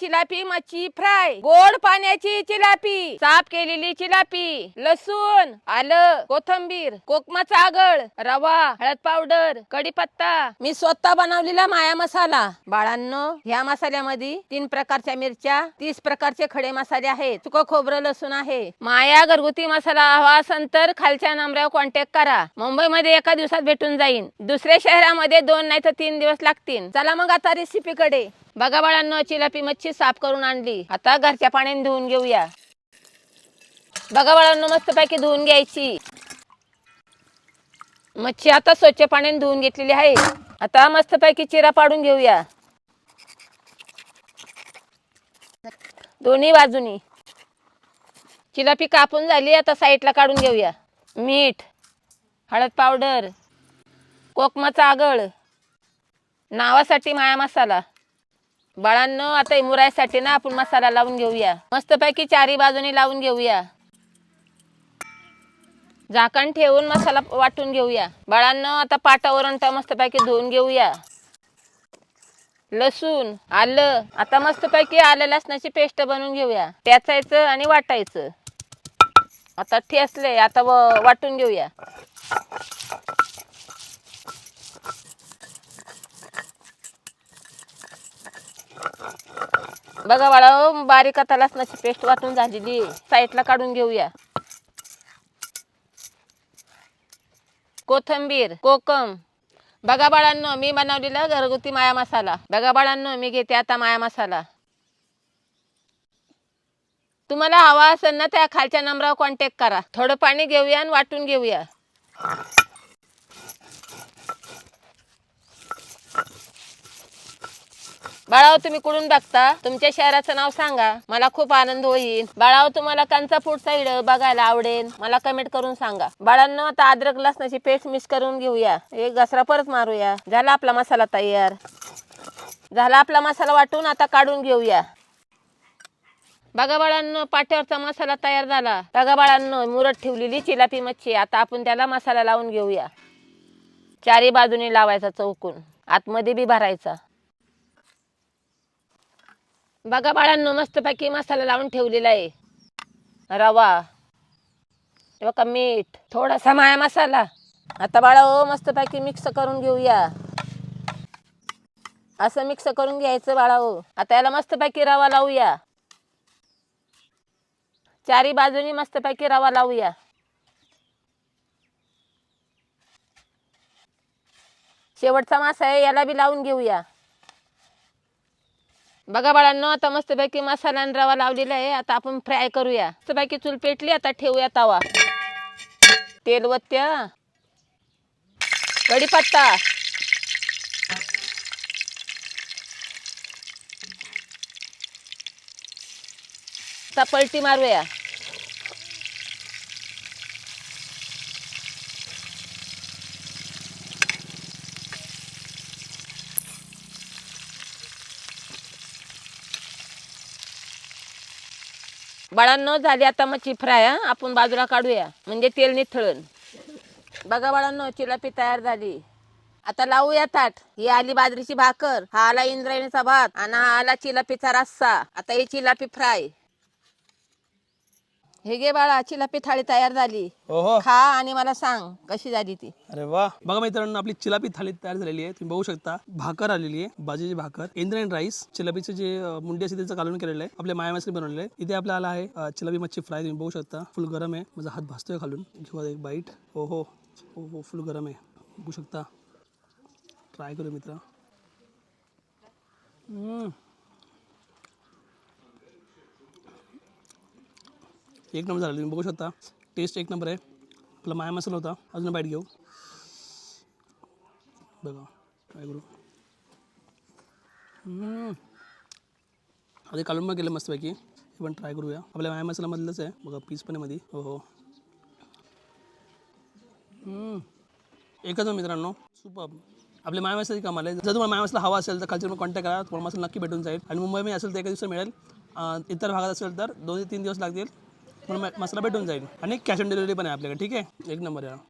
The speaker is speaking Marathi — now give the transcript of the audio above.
चिलापी मच्छी फ्राय. गोड पाण्याची चिलापी. साफ केलेली चिलापी. लसूण आलं कोथंबीर कोकमाचा आगळ रवा हळद पावडर कढीपत्ता. मी स्वतः बनवलेला माया मसाला. बाळांनो ह्या मसाल्यामध्ये तीन प्रकारच्या मिरच्या तीस प्रकारचे खडे मसाले आहेत. सुकं खोबरं लसूण आहे. माया घरगुती मसाला हवा असेल तर खालच्या नंबरावर कॉन्टॅक्ट करा. मुंबईमध्ये एका दिवसात भेटून जाईन. दुसऱ्या शहरामध्ये दोन नाही तर तीन दिवस लागतील. चला मग आता रेसिपी कडे. बघा बाळांनो चिलापी मच्छी साफ करून आणली. आता घरच्या पाण्याने धुवून घेऊया. बघा बाळांनो मस्त पैकी धुवून घ्यायची. मच्छी आता स्वच्छ पाण्याने धुवून घेतलेली आहे. आता मस्त पैकी चिरा पाडून घेऊया. दोन्ही बाजूनी. चिलापी कापून झाली आता साईडला काढून घेऊया. मीठ हळद पावडर कोकमाचा आगळ नावासाठी माया मसाला. बाळांनो आता मुरायसाठी ना आपण मसाला लावून घेऊया. मस्तपैकी चारी बाजूनी लावून घेऊया. झाकण ठेवून मसाला वाटून घेऊया. बाळांनो आता पाटावरून मस्तपैकी धुवून घेऊया. लसूण आलं. आता मस्तपैकी आलं लसणाची पेस्ट बनवून घेऊया. त्याचायचं आणि वाटायचं. आता ठेसले आता वाटून घेऊया. बघा बाळा बारीक आता लसणाची पेस्ट वाटून झालेली साईडला काढून घेऊया. कोथंबीर कोकम. बघा बाळांनो मी बनवलेला घरगुती माया मसाला. बघा बाळांनो मी घेते आता माया मसाला. तुम्हाला हवा असेल ना त्या खालच्या नंबरावर कॉन्टॅक्ट करा. थोडं पाणी घेऊया आणि वाटून घेऊया. बाळाव तुम्ही कुठून बघता? तुमच्या शहराचं नाव सांगा. मला खूप आनंद होईल. बाळाव तुम्हाला कांचा फूड साईड बघायला आवडेल. मला कमेंट करून सांगा. बाळांनो आता अद्रक लसणाची पेस्ट मिक्स करून घेऊया. एक घसरा परत मारूया. झाला आपला मसाला तयार. झाला आपला मसाला वाटून आता काढून घेऊया. बघा बाळांनो पाट्यावरचा मसाला तयार झाला. बघा बाळांनो मुरत ठेवलेली चिलापी मच्छी. आता आपण त्याला मसाला लावून घेऊया. चारी बाजूनी लावायचा चौकून. आतमध्ये बी भरायचा. बघा बाळांनो मस्तपैकी मसाला लावून ठेवलेला आहे. रवा. हे बघा मीठ. थोडासा माया मसाला. आता बाळा ओ मस्तपैकी मिक्स करून घेऊया. असं मिक्स करून घ्यायचं बाळा ओ. आता याला मस्तपैकी रवा लावूया. चारी बाजूनी मस्तपैकी रवा लावूया. शेवटचा मासा आहे याला बी लावून घेऊया. बघा बाळांनो आता मस्तपैकी मसाला आणि रवा लावलेला आहे. आता आपण फ्राय करूया. मस्तपैकी चूल पेटली आता ठेवूया तवा. तेल वत्या. कढीपत्ता. आता पलटी मारूया. बाळांनो झाली आता मच्छी फ्राय हा? आपण बाजूला काढूया. म्हणजे तेल निथळण बघा बाळांनो चिलापी तयार झाली. आता लावूया ताट. ही आली बाजरीची भाकर. हा आला इंद्रायणीचा भात. आणि हा आला चिलापीचा रस्सा. आता ही चिलापी फ्राय. हे घे बाळा चिलापी थाळी तयार झाली. ओहो. खा आणि मला सांग कशी झाली ती? अरे वा. बघा मित्रांनो आपली चिलापी थाली तयार झालेली आहे. तुम्ही बघू शकता भाकर आलेली आहे बाजरीची भाकर इंद्रायण राईस चिलापीचे जे अं, मुंडी असते त्याचं कालवण केलेलं आहे. आपल्या माया मसाले बनवलेले आहे. इथे आपल्याला आला आहे अं, चिलापी मच्छी फ्राय. तुम्ही बघू शकता फुल गरम आहे. माझा हात भासतोय खालून. घेऊ एक बाईट हो हो हो हो फुल गरम आहे. बघू शकता. ट्राय करू मित्र. हम्म. एक नंबर झाला. तुम्ही बघू शकता. टेस्ट एक नंबर आहे. आपला माया मसाला होता. अजून बाईट घेऊ. बघा. काय करू? आधी काढून मग गेलं मस्तपैकी. हे पण ट्राय करूया. आपल्या माया मसालामधलंच आहे. बघा पीस पण आहे मध्ये हो हो. एकच मित्रांनो. सुपर आपल्या माया मसाल्याची कमाल आहे. जर तुम्हाला माया मसाला हवा असेल तर खालच्या कॉन्टॅक्ट करा. तुम्हाला मसाला नक्की भेटून जाईल. आणि मुंबईमध्ये असेल तर एका दिवसात मिळेल. इतर भागात असेल तर दोन ते तीन दिवस लागतील. तुम्हाला मसाला भेटून जाईल आणि कॅश ऑन डिलिव्हरी पण आहे आपल्याकडे ठीक आहे? एक नंबर आहे